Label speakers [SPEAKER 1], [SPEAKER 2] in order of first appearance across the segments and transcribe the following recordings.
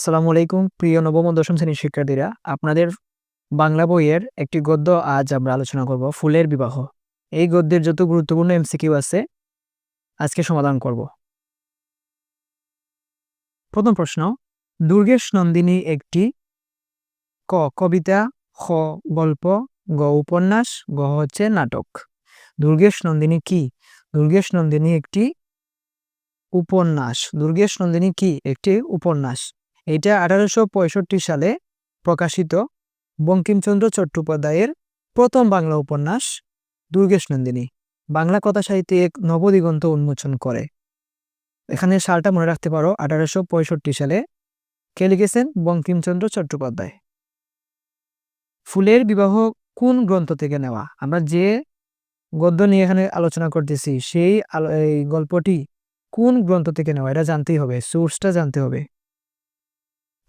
[SPEAKER 1] আসসালামু আলাইকুম, প্রিয় নবম দশম শ্রেণির শিক্ষার্থীরা। আপনাদের বাংলা বইয়ের একটি গদ্য আজ আমরা আলোচনা করব, ফুলের বিবাহ। এই গদ্যের যত গুরুত্বপূর্ণ এমসিকিউ আছে, আজকে সমাধান করব। প্রথম প্রশ্ন, দুর্গেশ নন্দিনী একটি ক, কবিতা, খ, গল্প, গ, উপন্যাস, গ হচ্ছে নাটক। দুর্গেশ নন্দিনী কি? দুর্গেশ নন্দিনী একটি উপন্যাস। দুর্গেশ নন্দিনী কি? একটি উপন্যাস। এটা আঠারোশো পঁয়ষট্টি সালে প্রকাশিত বঙ্কিমচন্দ্র চট্টোপাধ্যায়ের প্রথম বাংলা উপন্যাস দুর্গেশ নন্দিনী বাংলা কথা সাহিত্যে এক নবদিগন্ত উন্মোচন করে। এখানে সালটা মনে রাখতে পারো, আঠারোশো পঁয়ষট্টি সালে কে লিখেছেন? বঙ্কিমচন্দ্র চট্টোপাধ্যায়। ফুলের বিবাহ কোন গ্রন্থ থেকে নেওয়া? আমরা যে গদ্য নিয়ে এখানে আলোচনা করতেছি, সেই এই গল্পটি কোন গ্রন্থ থেকে নেওয়া? এটা জানতেই হবে, সোর্সটা জানতে হবে।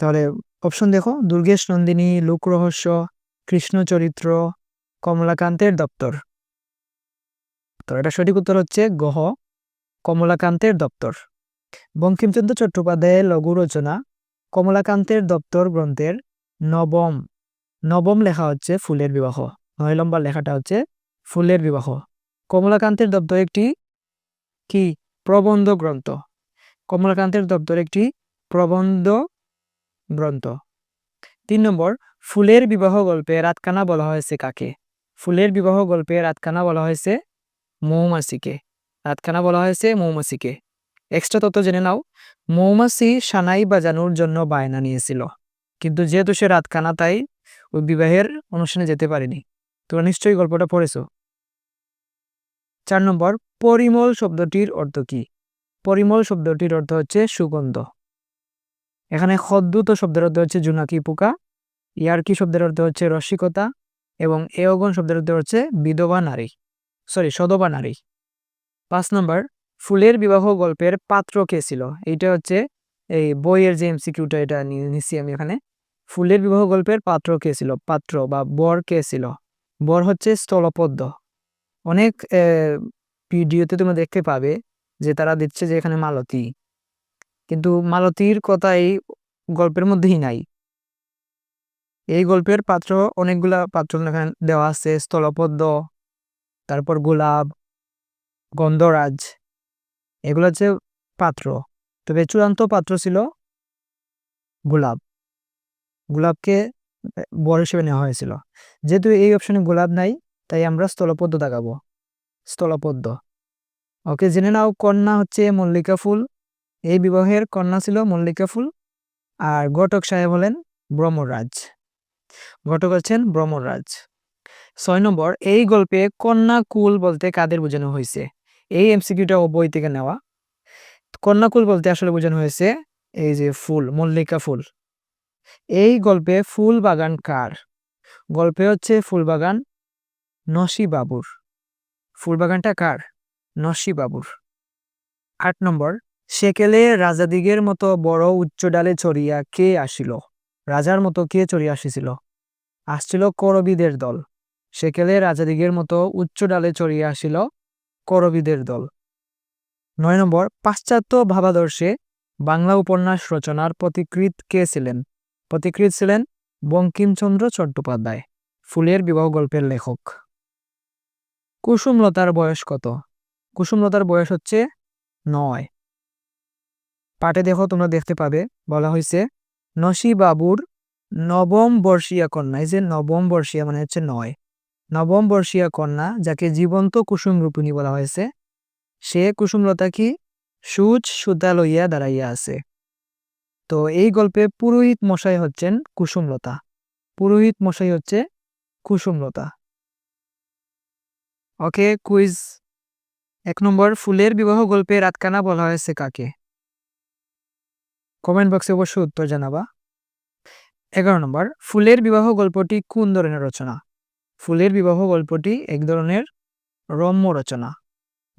[SPEAKER 1] তাহলে অপশন দেখো, দুর্গেশ নন্দিনী, লোকরহস্য, কৃষ্ণ চরিত্র, কমলাকান্তের দপ্তর। তো এটা সঠিক উত্তর হচ্ছে গহ কমলাকান্তের দপ্তর। বঙ্কিমচন্দ্র চট্টোপাধ্যায়ের লঘু রচনা, কমলাকান্তের দপ্তর গ্রন্থের নবম। নবম লেখা হচ্ছে ফুলের বিবাহ। নয় নম্বর লেখাটা হচ্ছে ফুলের বিবাহ। কমলাকান্তের দপ্তর একটি কি? প্রবন্ধ গ্রন্থ। কমলাকান্তের দপ্তর একটি প্রবন্ধ গ্রন্থ। তিন নম্বর, ফুলের বিবাহ গল্পে রাতকানা বলা হয়েছে কাকে? ফুলের বিবাহ গল্পে রাতকানা বলা হয়েছে মৌমাছিকে। রাতকানা বলা হয়েছে মৌমাছিকে। এক্সট্রা তত্ত্ব জেনে নাও। মৌমাছি সানাই বাজানোর জন্য বায়না নিয়েছিল। কিন্তু যেহেতু সে রাতকানা, তাই ওই বিবাহের অনুষ্ঠানে যেতে পারেনি। তোমরা নিশ্চয়ই গল্পটা পড়েছ। চার নম্বর, পরিমল শব্দটির অর্থ কি? পরিমল শব্দটির অর্থ হচ্ছে সুগন্ধ। এখানে খদ্দুত শব্দের অর্থ হচ্ছে জুনাকি পোকা, ইয়ারকি শব্দের অর্থ হচ্ছে রসিকতা, এবং এওগন শব্দের অর্থ হচ্ছে বিধবা নারী সরি সদবা নারী। পাঁচ নম্বর, ফুলের বিবাহ গল্পের পাত্র কে ছিল? এইটা হচ্ছে এই বইয়ের যে এমসিকিউটা এটা নিচ্ছি আমি এখানে। ফুলের বিবাহ গল্পের পাত্র কে ছিল? পাত্র বা বর কে ছিল? বর হচ্ছে স্থলপদ্ম। অনেক ভিডিওতে তোমরা দেখতে পাবে যে তারা দিচ্ছে যে এখানে মালতী। কিন্তু মালতীর কথা এই গল্পের মধ্যেই নাই। এই গল্পের পাত্র, অনেকগুলা পাত্র দেওয়া আছে, স্থলপদ্ম, তারপর গোলাপ, গন্ধরাজ, এগুলো হচ্ছে পাত্র। তবে চূড়ান্ত পাত্র ছিল গোলাপ। গোলাপকে বর হিসেবে নেওয়া হয়েছিল। যেহেতু এই অপশনে গোলাপ নাই, তাই আমরা স্থলপদ্ম দেখাবো। স্থলপদ্ম। ওকে, জেনে নাও, কন্যা হচ্ছে মল্লিকা ফুল। এই বিবাহের কন্যা ছিল মল্লিকা ফুল আর ঘটক সাহেব হলেন ব্রহ্মরাজ। ঘটক হচ্ছেন ব্রহ্মরাজ। ছয় নম্বর, এই গল্পে কন্যা কুল বলতে কাদের বোঝানো হয়েছে? এই এমসিকিউটা বই থেকে নেওয়া। কন্যাকুল বলতে আসলে বোঝানো হয়েছে এই যে ফুল, মল্লিকা ফুল। এই গল্পে ফুল বাগান কার? গল্পে হচ্ছে ফুল বাগান নসি বাবুর ফুল বাগানটা কার? নসি বাবুর আট নম্বর সেকেলে রাজাদিগের মতো বড় উচ্চ ডালে চড়িয়া কে আসিল? রাজার মতো কে চড়িয়া আসিছিল? আসছিল করবিদের দল। সেকেলে রাজাদিগের মতো উচ্চ ডালে চড়িয়া আসিল করবিদের দল। নয় নম্বর, পাশ্চাত্য ভাবাদর্শে বাংলা উপন্যাস রচনার প্রতিকৃত কে ছিলেন? প্রতিকৃত ছিলেন বঙ্কিমচন্দ্র চট্টোপাধ্যায়, ফুলের বিবাহ গল্পের লেখক। কুসুমলতার বয়স কত? কুসুমলতার বয়স হচ্ছে নয়। পাটে দেখো তোমরা দেখতে পাবে, বলা হয়েছে নসি বাবুর নবম বর্ষীয়া কন্যা এই যে নবম বর্ষীয়া মানে হচ্ছে নয়। নবম বর্ষীয়া কন্যা, যাকে জীবন্ত কুসুম রূপিণী বলা হয়েছে, সে কুসুমলতা কি? সুচ সুতা লইয়া দাঁড়াইয়া আছে। তো এই গল্পে পুরোহিত মশাই হচ্ছেন কুসুমলতা। পুরোহিত মশাই হচ্ছে কুসুমলতা। ওকে, কুইজ। এক নম্বর, ফুলের বিবাহ গল্পে রাতকানা বলা হয়েছে কাকে? কমেন্ট বক্সে অবশ্যই উত্তর জানাবা। এগারো নম্বর, ফুলের বিবাহ গল্পটি কোন ধরনের রচনা? ফুলের বিবাহ গল্পটি এক ধরনের রম্য রচনা।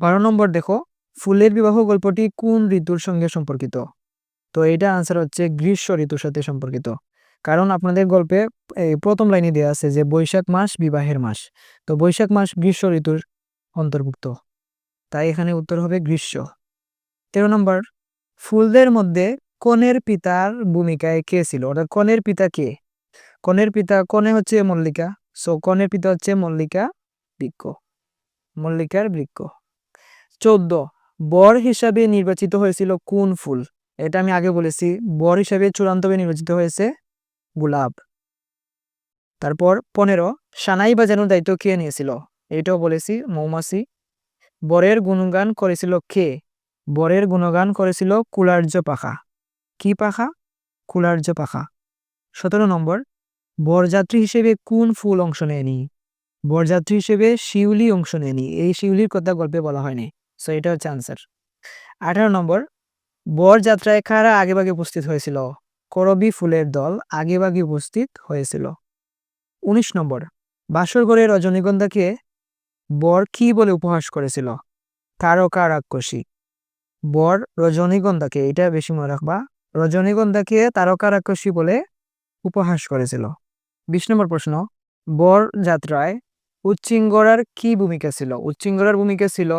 [SPEAKER 1] বারো নম্বর দেখো, ফুলের বিবাহ গল্পটি কোন ঋতুর সঙ্গে সম্পর্কিত? তো এটা আনসার হচ্ছে গ্রীষ্ম ঋতুর সাথে সম্পর্কিত। কারণ আপনাদের গল্পে প্রথম লাইনে দেওয়া আছে যে বৈশাখ মাস বিবাহের মাস। তো বৈশাখ মাস গ্রীষ্ম ঋতুর অন্তর্ভুক্ত। তাই এখানে উত্তর হবে গ্রীষ্ম। তেরো নম্বর, ফুলদের মধ্যে কনের পিতার ভূমিকায় কে ছিল? অর্থাৎ কনের পিতা কে? কনের পিতা, কনে হচ্ছে মল্লিকা। সো কনের পিতা হচ্ছে মল্লিকা বৃক্ষ। মল্লিকার বৃক্ষ। চোদ্দ। বর হিসাবে নির্বাচিত হয়েছিল কোন ফুল? এটা আমি আগে বলেছি। বর হিসাবে চূড়ান্তভাবে নির্বাচিত হয়েছে গোলাপ। তারপর পনেরো। সানাই বাজানোর দায়িত্ব কে নিয়েছিল? এটাও বলেছি, মৌমাছি। বরের গুণগান করেছিল কে? বরের গুণগান করেছিল কুলার্য পাখা। কি পাখা? কুলার্য পাখা। সতেরো নম্বর, বরযাত্রী হিসেবে কোন ফুল অংশ নেয়নি? বরযাত্রী হিসেবে শিউলি অংশ নেয়নি। এই শিউলির কথা গল্পে বলা হয়নি। সো এটা হচ্ছে আনসার আঠারো নম্বর, বরযাত্রায় কারা আগেভাগে উপস্থিত হয়েছিল? করবি ফুলের দল আগেভাগে উপস্থিত হয়েছিল। উনিশ নম্বর বাসর ঘরে রজনীগন্ধাকে বর কি বলে উপহাস করেছিল? তারকা রাক্ষসী। বর রজনীগন্ধাকে, এটা বেশি মনে রাখবা রজনীগন্ধাকে তারকা রাক্ষসী বলে উপহাস করেছিল। বিশ নম্বর প্রশ্ন, বর যাত্রায় উচ্চিঙ্গরার কি ভূমিকা ছিল? উচ্চিঙ্গরার ভূমিকা ছিল,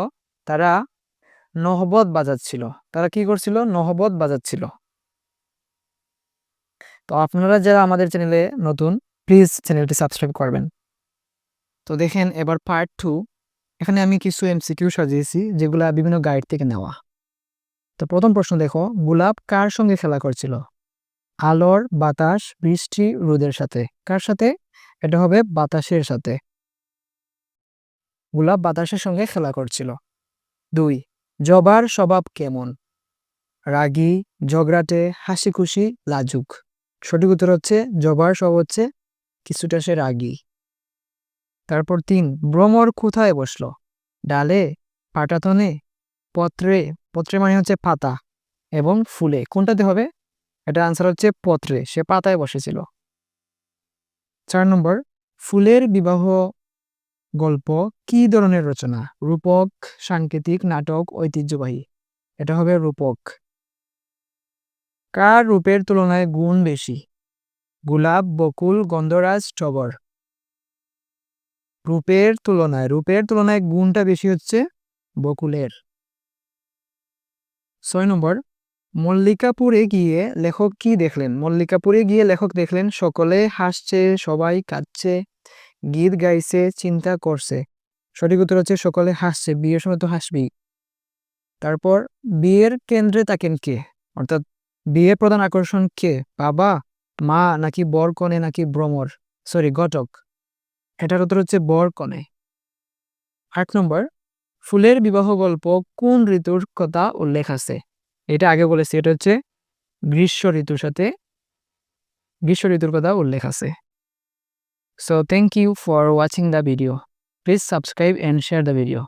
[SPEAKER 1] তারা নহবত বাজাচ্ছিল। তারা কি করছিল? নহবত বাজাচ্ছিল। তো আপনারা যারা আমাদের চ্যানেলে নতুন প্লিজ চ্যানেলটি সাবস্ক্রাইব করবেন। তো দেখেন, এবার পার্ট টু এখানে আমি কিছু এমসিকিউ সাজিয়েছি, যেগুলা বিভিন্ন গাইড থেকে নেওয়া। তো প্রথম প্রশ্ন দেখো, গোলাপ কার সঙ্গে খেলা করছিল? আলোর, বাতাস, বৃষ্টি, রোদের সাথে। কার সাথে? এটা হবে বাতাসের সাথে। গোলাপ বাতাসের সঙ্গে খেলা করছিল। দুই, জবার স্বভাব কেমন? রাগী, ঝগড়াটে হাসি খুশি লাজুক। সঠিক উত্তর হচ্ছে, জবার স্বভাব হচ্ছে কিছুটা সে রাগী। তারপর তিন, ভ্রমর কোথায় বসল? ডালে, পাটাতনে পত্রে পত্রে মানে হচ্ছে পাতা এবং ফুলে। কোনটাতে হবে? এটা আনসার হচ্ছে পত্রে। সে পাতায় বসেছিল। চার নম্বর, ফুলের বিবাহ গল্প কি ধরনের রচনা? রূপক, সাংকেতিক, নাটক, ঐতিহ্যবাহী। এটা হবে রূপক। কার রূপের তুলনায় গুণ বেশি? গোলাপ, বকুল, গন্ধরাজ, টগর। রূপের তুলনায় রূপের তুলনায় গুণটা বেশি হচ্ছে বকুলের। ছয় নম্বর মল্লিকাপুরে গিয়ে লেখক কি দেখলেন? মল্লিকাপুরে গিয়ে লেখক দেখলেন, সকলে হাসছে, সবাই কাঁদছে, গীত গাইছে, চিন্তা করছে সঠিক উত্তর হচ্ছে সকলে হাসছে বিয়ের সময় তো হাসবি। তারপর বিয়ের কেন্দ্রে তাকেন কে? অর্থাৎ বিয়ের প্রধান আকর্ষণ কে? বাবা, মা, নাকি বর কনে নাকি ভ্রমর সরি ঘটক। এটার উত্তর হচ্ছে বর কনে আট নম্বর ফুলের বিবাহ গল্প কোন ঋতুর কথা উল্লেখ আছে? এটা আগে বলেছি, এটা হচ্ছে গ্রীষ্ম ঋতুর সাথে গ্রীষ্ম ঋতুর কথা উল্লেখ আছে। So thank you for watching the video please subscribe and share the video